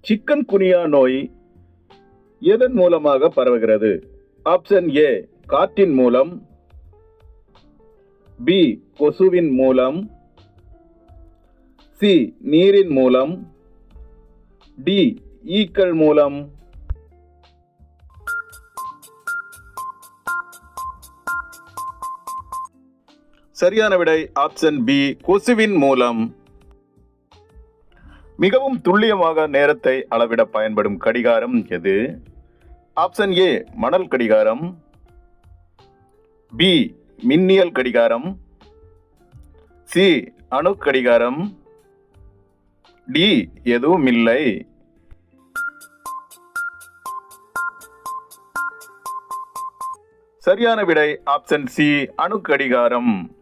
Chicken குனியா நோய் எதன் மூலமாக பரவுகிறது? ஆப்ஷன் ஏ காற்றின் மூலம். பி கொசுவின் மூலம். சி நீரின் மூலம். டி ஈக்கள் மூலம். சரியான விடை ஆப்ஷன் பி கொசுவின் மூலம். மிகவும் துல்லியமாக நேரத்தை அளவிட பயன்படும் கடிகாரம் எது? ஆப்ஷன் ஏ மணல் கடிகாரம். பி மின்னியல் கடிகாரம். சி அணு கடிகாரம். டி எதுவும் இல்லை. சரியான விடை ஆப்ஷன் சி அணு கடிகாரம்.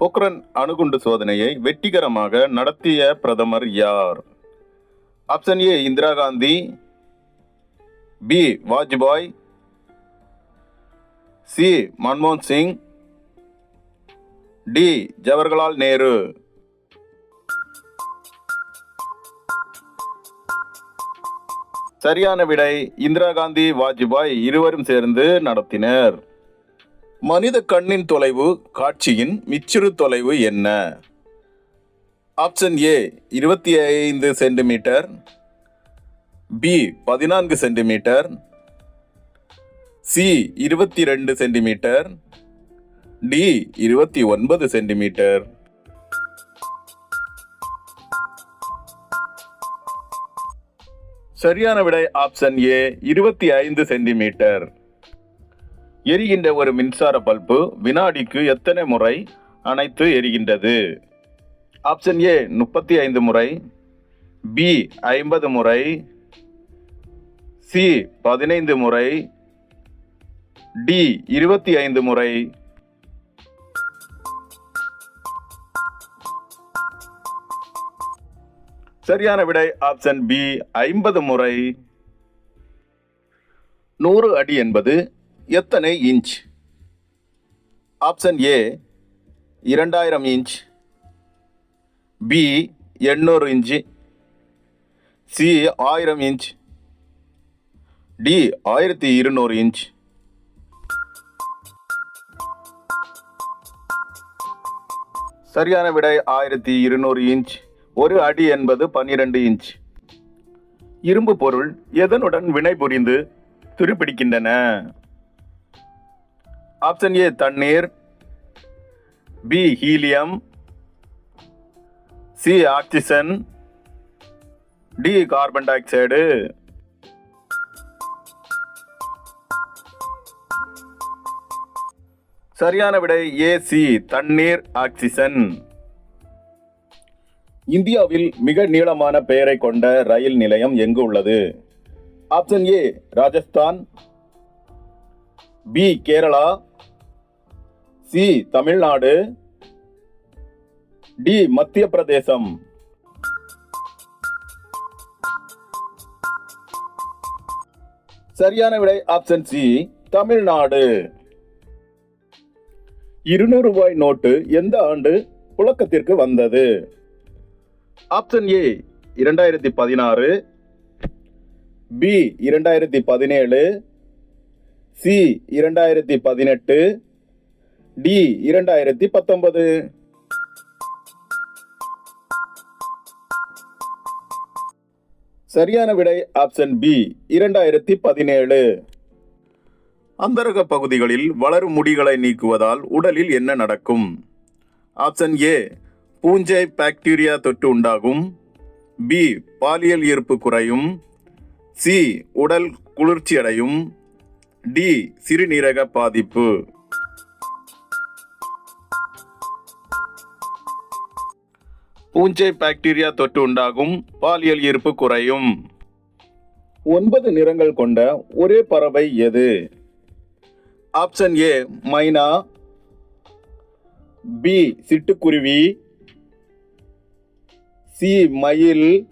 பொக்ரன் அணுகுண்டு சோதனையை வெற்றிகரமாக நடத்திய பிரதமர் யார்? Option A Indira Gandhi. B Vajpayee. C மன்மோகன் சிங். டி ஜவஹர்லால் நேரு. சரியான விடை இந்திரா காந்தி வாஜ்பாய் இருவரும் சேர்ந்து நடத்தினர். மனித கண்ணின் தொலைவு காட்சியின் மிச்சிறு தொலைவு என்ன? ஆப்ஷன் ஏ இருபத்தி ஐந்து சென்டிமீட்டர். பி பதினான்கு சென்டிமீட்டர். சி இருபத்தி ரெண்டு சென்டிமீட்டர். டி இருபத்தி ஒன்பது சென்டிமீட்டர். சரியான விடை ஆப்ஷன் ஏ இருபத்தி ஐந்து சென்டிமீட்டர். எரிகின்ற ஒரு மின்சார பல்பு வினாடிக்கு எத்தனை முறை அணைத்து எரிகின்றது? ஆப்ஷன் ஏ முப்பத்தி ஐந்து முறை. பி ஐம்பது முறை. சி பதினைந்து முறை. டி இருபத்தி ஐந்து முறை. சரியான விடை ஆப்ஷன் பி ஐம்பது முறை. நூறு அடி என்பது எத்தனை இன்ச்? ஆப்ஷன் ஏ இரண்டாயிரம் இன்ச். பி எண்ணூறு இன்ச்சு சி ஆயிரம் இன்ச். டி ஆயிரத்தி இருநூறு இன்ச். சரியான விடை ஆயிரத்தி இருநூறு இன்ச். ஒரு அடி என்பது பன்னிரண்டு இன்ச். இரும்பு பொருள் எதனுடன் வினைபுரிந்து துருப்பிடிக்கின்றன? ஆப்ஷன் ஏ தண்ணீர். B helium. C oxygen. D carbon dioxide சரியான விடை ஏசி தண்ணீர் ஆக்சிஜன். இந்தியாவில் மிக நீளமான பெயரை கொண்ட ரயில் நிலையம் எங்கு உள்ளது? Option A Rajasthan. B Kerala. C Tamil Nadu. D Madhya Pradesh சரியான விடை ஆப்ஷன் சி தமிழ்நாடு. இருநூறு ரூபாய் நோட்டு எந்த ஆண்டு புழக்கத்திற்கு வந்தது? ஆப்ஷன் ஏ இரண்டாயிரத்தி பதினாறு. பி இரண்டாயிரத்தி பதினேழு. சி இரண்டாயிரத்தி பதினெட்டு. டி இரண்டாயிரத்தி பத்தொன்பது. சரியான விடை ஆப்ஷன் பி இரண்டாயிரத்தி பதினேழு. அந்தரக பகுதிகளில் வளரும் முடிகளை நீக்குவதால் உடலில் என்ன நடக்கும்? ஆப்ஷன் ஏ பூஞ்சை பாக்டீரியா தொற்று உண்டாகும். பி பாலியல் ஈர்ப்பு குறையும். சி உடல் குளிர்ச்சியடையும். டி சிறுநீரக பாதிப்பு. பூஞ்சை பாக்டீரியா தொற்று உண்டாகும் பாலியல் ஈர்ப்பு குறையும். ஒன்பது நிறங்கள் கொண்ட ஒரே பறவை எது? ஆப்ஷன் ஏ மைனா. பி சிட்டுக்குருவி. சி மயில்.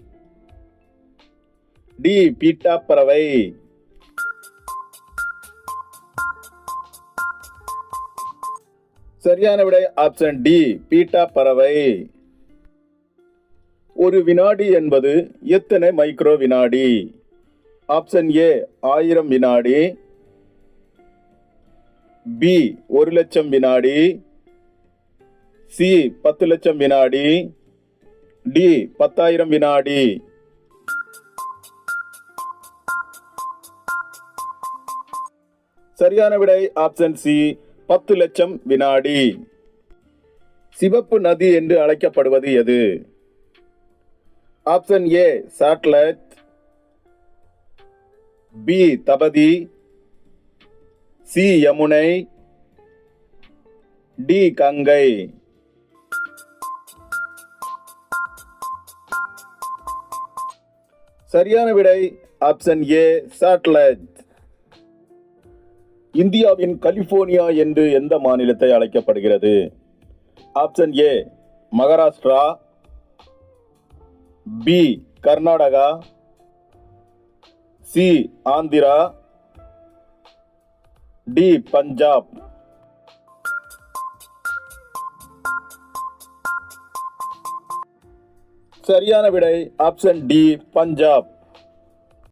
டி பீட்டா பறவை. சரியான விடை ஆப்ஷன் டி பீட்டா பறவை. ஒரு வினாடி என்பது எத்தனை மைக்ரோ வினாடி? ஆப்ஷன் ஏ ஆயிரம் வினாடி. பி ஒரு லட்சம் வினாடி. சி பத்து லட்சம் வினாடி. டி பத்தாயிரம் வினாடி. சரியான விடை ஆப்ஷன் சி பத்து லட்சம் வினாடி. சிவப்பு நதி என்று அழைக்கப்படுவது எது? Option A Sutlej. B Tapti. C Yamuna. D Ganga. சரியான விடை ஆப்ஷன் ஏ சாட்லட். இந்தியாவின் கலிபோர்னியா என்று எந்த மாநிலத்தை அழைக்கப்படுகிறது? Option A Maharashtra. B Karnataka. C Andhra. D Punjab. சரியான விடை ஆப்ஷன் டி பஞ்சாப்.